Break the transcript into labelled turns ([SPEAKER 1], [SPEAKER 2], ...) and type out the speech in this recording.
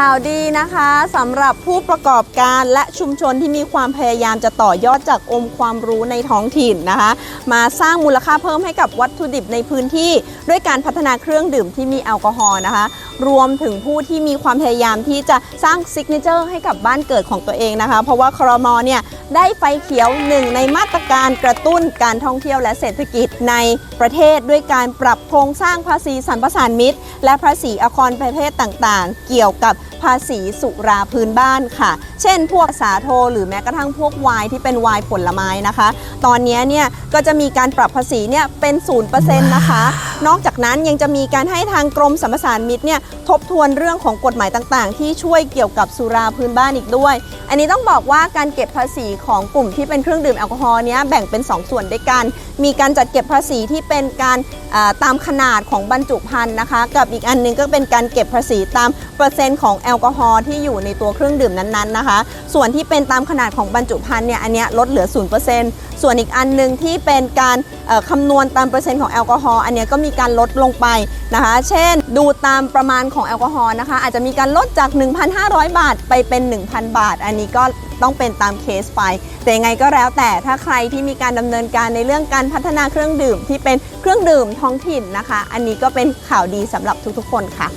[SPEAKER 1] ข่าวดีนะคะสำหรับผู้ประกอบการและชุมชนที่มีความพยายามจะต่อยอดจากองค์ความรู้ในท้องถิ่นนะคะ มาสร้างมูลค่าเพิ่มให้กับวัตถุดิบในพื้นที่ด้วยการพัฒนาเครื่องดื่มที่มีแอลกอฮอล์นะคะ รวมถึงผู้ที่มีความพยายามที่จะสร้างซิกเนเจอร์ให้กับบ้านเกิดของตัวเองนะคะ เพราะว่าครมเนี่ยได้ไฟเขียวหนึ่งในมาตรการกระตุ้นการท่องเที่ยวและเศรษฐกิจในประเทศด้วยการปรับโครงสร้างภาษีสรรพสานมิตร และภาษีอครประเภทต่างๆ เกี่ยวกับ ภาษีสุราพื้นบ้านค่ะ เช่น พวกสาโทหรือแม้กระทั่งพวกไวน์ที่เป็นไวน์ผลไม้นะคะ ตอนนี้เนี่ยก็จะมีการปรับภาษีเนี่ยเป็น 0%นะคะ นอกจากนั้นยังจะมีการให้ทางกรมสรรพสานมิตรเนี่ยทบทวนเรื่องของกฎหมายต่างๆ ที่ช่วยเกี่ยวกับสุราพื้นบ้านอีกด้วย อันนี้ต้องบอกว่าการเก็บภาษีของกลุ่มที่เป็นเครื่องดื่มแอลกอฮอล์เนี้ยแบ่งเป็น 2 ส่วนด้วยกัน มีการจัดเก็บภาษีที่เป็นการอ่าตามขนาดของบรรจุภัณฑ์นะคะ กับอีกอันหนึงก็เป็นการเก็บภาษีตามเปอร์เซ็นต์ของแอลกอฮอล์ที่อยู่ในตัวเครื่องดื่มนั้นๆนะคะ ส่วนที่เป็นตามขนาดของบรรจุภัณฑ์เนี่ยอันเนี้ยลดเหลือ 0%ส่วนอีกอันหนึ่งที่เป็นการคำนวณตามเปอร์เซ็นต์ของแอลกอฮอล์อันเนี้ยก็มีการลดลงไปนะคะ เช่น ดูตามประมาณของแอลกอฮอล์นะคะ อาจจะมีการลดจาก 1,500 บาทไปเป็น 1,000 บาท อันนี้ก็ต้องเป็นตามเคสไปแต่ยังไงก็แล้วแต่ถ้าใครที่มีการดำเนินการในเรื่องการพัฒนาเครื่องดื่มที่เป็นเครื่องดื่มท้องถิ่นนะคะ อันนี้ก็เป็นข่าวดีสำหรับทุกๆ คนค่ะ